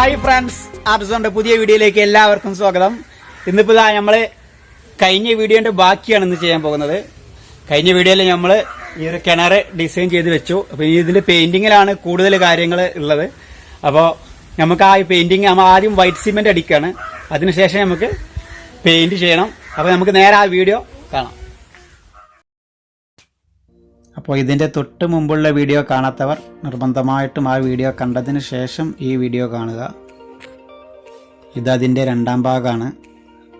Hi friends ആർസോന്റെ പുതിയ വീഡിയോയിലേക്ക് എല്ലാവർക്കും സ്വാഗതം. ഇന്നിപ്പോ ഇതാ നമ്മൾ കഴിഞ്ഞ വീഡിയോന്റെ ബാക്കിയാണ് ഇന്ന് ചെയ്യാൻ പോകുന്നത്. കഴിഞ്ഞ വീഡിയോയിൽ നമ്മൾ ഈ ഒരു കിണർ ഡിസൈൻ ചെയ്ത് വെച്ചു. അപ്പൊ ഇതിൽ പെയിന്റിങ്ങിലാണ് കൂടുതൽ കാര്യങ്ങൾ ഉള്ളത്. അപ്പോൾ നമുക്ക് ആ പെയിന്റിങ് നമ്മൾ ആദ്യം വൈറ്റ് സിമെന്റ് അടിക്കുകയാണ് അതിനുശേഷം നമുക്ക് പെയിന്റ് ചെയ്യണം. അപ്പോൾ നമുക്ക് നേരെ ആ വീഡിയോ കാണാം. അപ്പോൾ ഇതിന്റെ തൊട്ട് മുമ്പുള്ള വീഡിയോ കാണാത്തവർ നിർബന്ധമായിട്ടും ആ വീഡിയോ കണ്ടതിന് ശേഷം ഈ വീഡിയോ കാണുക. ഇതതിന്റെ രണ്ടാം ഭാഗമാണ്.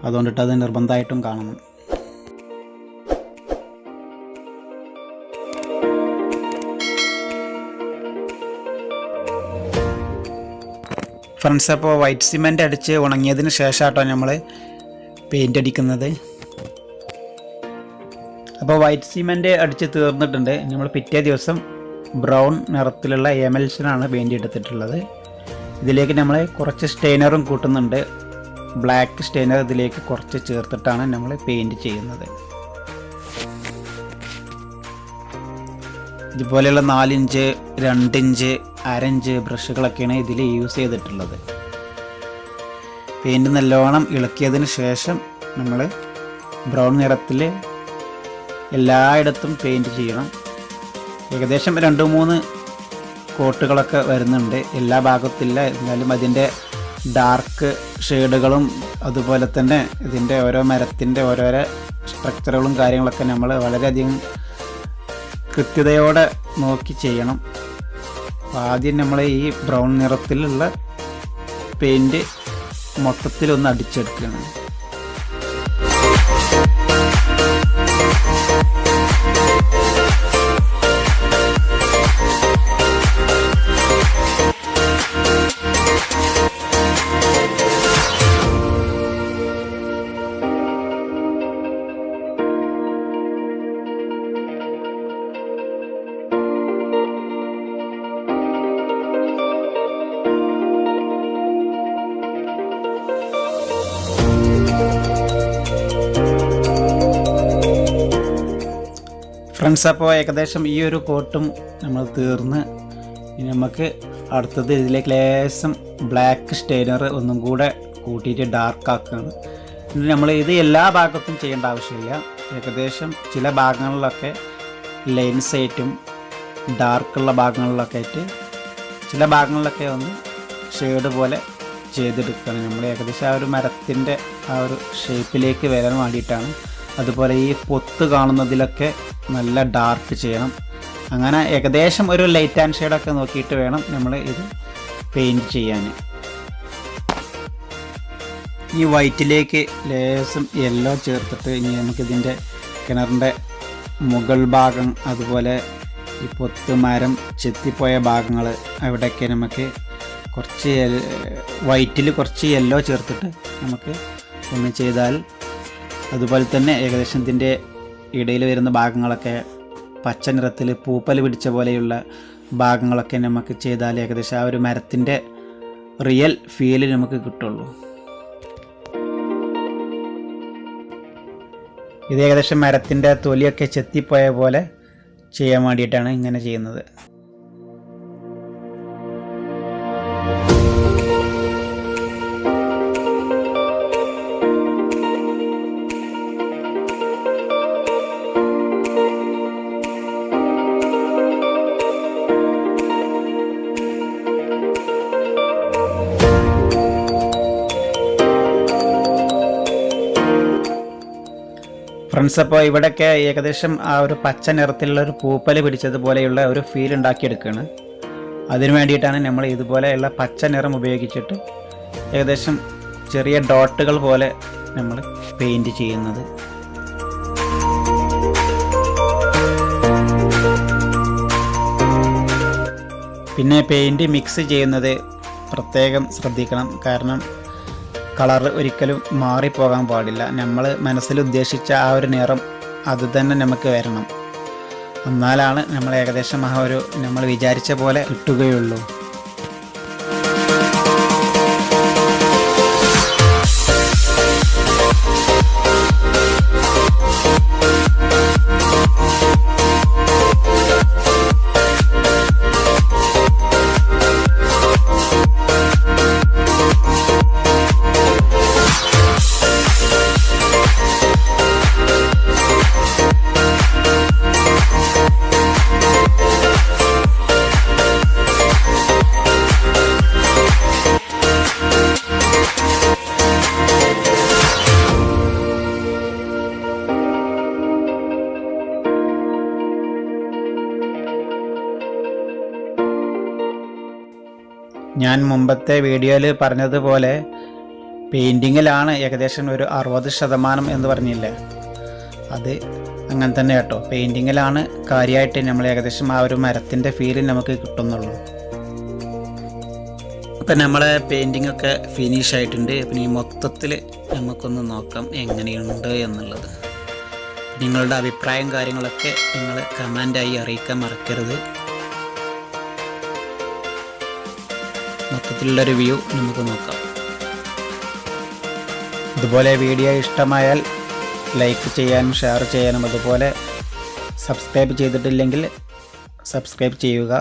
അതുകൊണ്ടിട്ട് അത് നിർബന്ധമായിട്ടും കാണണം. ഫ്രണ്ട്സ് അപ്പോൾ വൈറ്റ് സിമെന്റ് അടിച്ച് ഉണങ്ങിയതിന് ശേഷമാട്ടോ നമ്മൾ പെയിന്റ് അടിക്കുന്നത്. അപ്പോൾ വൈറ്റ് സിമെന്റ് അടിച്ച് തീർന്നിട്ടുണ്ട്. നമ്മൾ പിറ്റേ ദിവസം ബ്രൗൺ നിറത്തിലുള്ള എമൽഷനാണ് പെയിന്റ് എടുത്തിട്ടുള്ളത് ഇതിലേക്ക് നമ്മൾ കുറച്ച് സ്റ്റെയിനറും കൂട്ടുന്നുണ്ട്. ബ്ലാക്ക് സ്റ്റെയിനർ ഇതിലേക്ക് കുറച്ച് ചേർത്തിട്ടാണ് നമ്മൾ പെയിന്റ് ചെയ്യുന്നത്. ഇതുപോലെയുള്ള നാലിഞ്ച് രണ്ടിഞ്ച് അരഞ്ച് ബ്രഷുകളൊക്കെയാണ് ഇതിൽ യൂസ് ചെയ്തിട്ടുള്ളത്. പെയിന്റ് നല്ലോണം ഇളക്കിയതിന് ശേഷം നമ്മൾ ബ്രൗൺ നിറത്തിൽ എല്ലായിടത്തും പെയിന്റ് ചെയ്യണം. ഏകദേശം രണ്ട് മൂന്ന് കോട്ടുകളൊക്കെ വരുന്നുണ്ട്. എല്ലാ ഭാഗത്തില്ല. എന്നാലും അതിന്റെ ഡാർക്ക് ഷെയ്ഡുകളും അതുപോലെ തന്നെ ഇതിന്റെ ഓരോ മരത്തിന്റെ ഓരോരോ സ്ട്രക്ചറുകളും കാര്യങ്ങളൊക്കെ നമ്മൾ വളരെയധികം കൃത്യതയോടെ നോക്കി ചെയ്യണം. അപ്പോൾ ആദ്യം നമ്മൾ ഈ ബ്രൗൺ നിറത്തിലുള്ള പെയിന്റ് മൊത്തത്തിലൊന്ന് അടിച്ചെടുക്കുകയാണ് ഫ്രണ്ട്സ് അപ്പോൾ ഏകദേശം ഈ ഒരു കോട്ടും നമ്മൾ തീർന്ന്. ഇനി നമുക്ക് അടുത്തത് ഇതിലേക്ക് ലേശം ബ്ലാക്ക് സ്റ്റെയിനർ ഒന്നും കൂടെ കൂട്ടിയിട്ട് ഡാർക്ക് ആക്കുകയാണ്. നമ്മൾ ഇത് എല്ലാ ഭാഗത്തും ചെയ്യേണ്ട ആവശ്യമില്ല. ഏകദേശം ചില ഭാഗങ്ങളിലൊക്കെ ലൈൻസ് ആയിട്ടും ഡാർക്കുള്ള ഭാഗങ്ങളിലൊക്കെ ആയിട്ട് ചില ഭാഗങ്ങളിലൊക്കെ ഒന്ന് ഷെയ്ഡ് പോലെ ചെയ്തെടുക്കുകയാണ്. നമ്മൾ ഏകദേശം ആ ഒരു മരത്തിന്റെ ആ ഒരു ഷേപ്പിലേക്ക് വരാൻ വേണ്ടിയിട്ടാണ്. അതുപോലെ ഈ പൊത്ത് കാണുന്നതിലൊക്കെ നല്ല ഡാർക്ക് ചെയ്യണം. അങ്ങനെ ഏകദേശം ഒരു ലൈറ്റ് ആൻഡ് ഷെയ്ഡൊക്കെ നോക്കിയിട്ട് വേണം നമ്മൾ ഇത് പെയിന്റ് ചെയ്യാൻ ഈ വൈറ്റിലേക്ക് ലേസും യെല്ലോ ചേർത്തിട്ട് ഇനി നമുക്കിതിന്റെ കിണറിന്റെ മുകൾ ഭാഗം അതുപോലെ ഈ പൊത്ത് മരം ചെത്തിപ്പോയ ഭാഗങ്ങൾ അവിടെയൊക്കെ നമുക്ക് കുറച്ച് വൈറ്റിൽ കുറച്ച് യെല്ലോ ചേർത്തിട്ട് നമുക്ക് ഒന്ന് ചെയ്താൽ അതുപോലെ തന്നെ ഏകദേശം ഇതിന്റെ ഇടയിൽ വരുന്ന ഭാഗങ്ങളൊക്കെ പച്ച നിറത്തിൽ പൂപ്പൽ പിടിച്ച പോലെയുള്ള ഭാഗങ്ങളൊക്കെ നമുക്ക് ചെയ്താൽ ഏകദേശം ആ ഒരു മരത്തിന്റെ റിയൽ ഫീൽ നമുക്ക് കിട്ടുള്ളൂ. ഇത് ഏകദേശം മരത്തിന്റെ തൊലിയൊക്കെ ചെത്തിപ്പോയ പോലെ ചെയ്യാൻ വേണ്ടിയിട്ടാണ് ഇങ്ങനെ ചെയ്യുന്നത്. ഫ്രണ്ട്സ് അപ്പോൾ ഇവിടെയൊക്കെ ഏകദേശം ആ ഒരു പച്ച നിറത്തിലുള്ള ഒരു പൂപ്പൽ പിടിച്ചതുപോലെയുള്ള ഒരു ഫീൽ ഉണ്ടാക്കിയെടുക്കുകയാണ്. അതിനു വേണ്ടിയിട്ടാണ് നമ്മൾ ഇതുപോലെയുള്ള പച്ച നിറം ഉപയോഗിച്ചിട്ട് ഏകദേശം ചെറിയ ഡോട്ടുകൾ പോലെ നമ്മൾ പെയിന്റ് ചെയ്യുന്നത്. പിന്നെ പെയിന്റ് മിക്സ് ചെയ്യുന്നത് പ്രത്യേകം ശ്രദ്ധിക്കണം. കാരണം കളർ ഒരിക്കലും മാറിപ്പോകാൻ പാടില്ല. നമ്മൾ മനസ്സിൽ ഉദ്ദേശിച്ച ആ ഒരു നിറം അത് തന്നെ നമുക്ക് വരണം. എന്നാലാണ് നമ്മൾ ഏകദേശം ആ ഒരു നമ്മൾ വിചാരിച്ച പോലെ കിട്ടുകയുള്ളൂ. ഞാൻ മുമ്പത്തെ വീഡിയോയിൽ പറഞ്ഞതുപോലെ പെയിന്റിങ്ങിലാണ് ഏകദേശം ഒരു അറുപത് ശതമാനം എന്ന് പറഞ്ഞില്ലേ? അത് അങ്ങനെ തന്നെ കേട്ടോ. പെയിന്റിങ്ങിലാണ് കാര്യമായിട്ട് നമ്മൾ ഏകദേശം ആ ഒരു മരത്തിന്റെ ഫീൽ നമുക്ക് കിട്ടുന്നുള്ളൂ. അപ്പം നമ്മളെ പെയിന്റിങ്ങൊക്കെ ഫിനിഷ് ആയിട്ടുണ്ട്. പിന്നെ ഈ മൊത്തത്തിൽ നമുക്കൊന്ന് നോക്കാം എങ്ങനെയുണ്ട് എന്നുള്ളത്. നിങ്ങളുടെ അഭിപ്രായം കാര്യങ്ങളൊക്കെ നിങ്ങൾ കമന്റായി അറിയിക്കാൻ മറക്കരുത്. മൊത്തത്തിലുള്ളൊരു വ്യൂ നമുക്ക് നോക്കാം. ഇതുപോലെ വീഡിയോ ഇഷ്ടമായാൽ ലൈക്ക് ചെയ്യാനും ഷെയർ ചെയ്യാനും അതുപോലെ സബ്സ്ക്രൈബ് ചെയ്തിട്ടില്ലെങ്കിൽ സബ്സ്ക്രൈബ് ചെയ്യുക.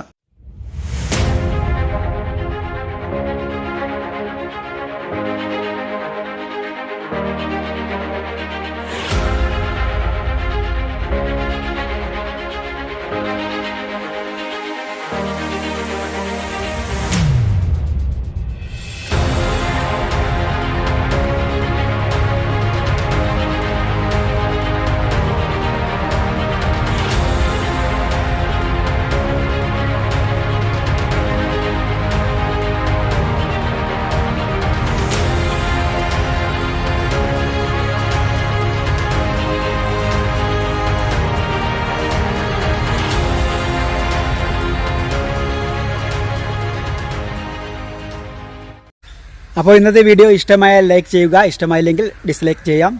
അപ്പോൾ ഇന്നത്തെ വീഡിയോ ഇഷ്ടമായാൽ ലൈക്ക് ചെയ്യുക ഇഷ്ടമായില്ലെങ്കിൽ ഡിസ്ലൈക്ക് ചെയ്യാം.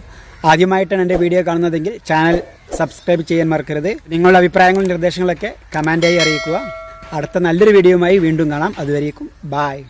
ആദ്യമായിട്ടാണ് എന്റെ വീഡിയോ കാണുന്നതെങ്കിൽ ചാനൽ സബ്സ്ക്രൈബ് ചെയ്യാൻ മറക്കരുത്. നിങ്ങളുടെ അഭിപ്രായങ്ങളും നിർദ്ദേശങ്ങളൊക്കെ കമന്റായി അറിയിക്കുക. അടുത്ത നല്ലൊരു വീഡിയോയുമായി വീണ്ടും കാണാം. അതുവരേക്കും ബായ്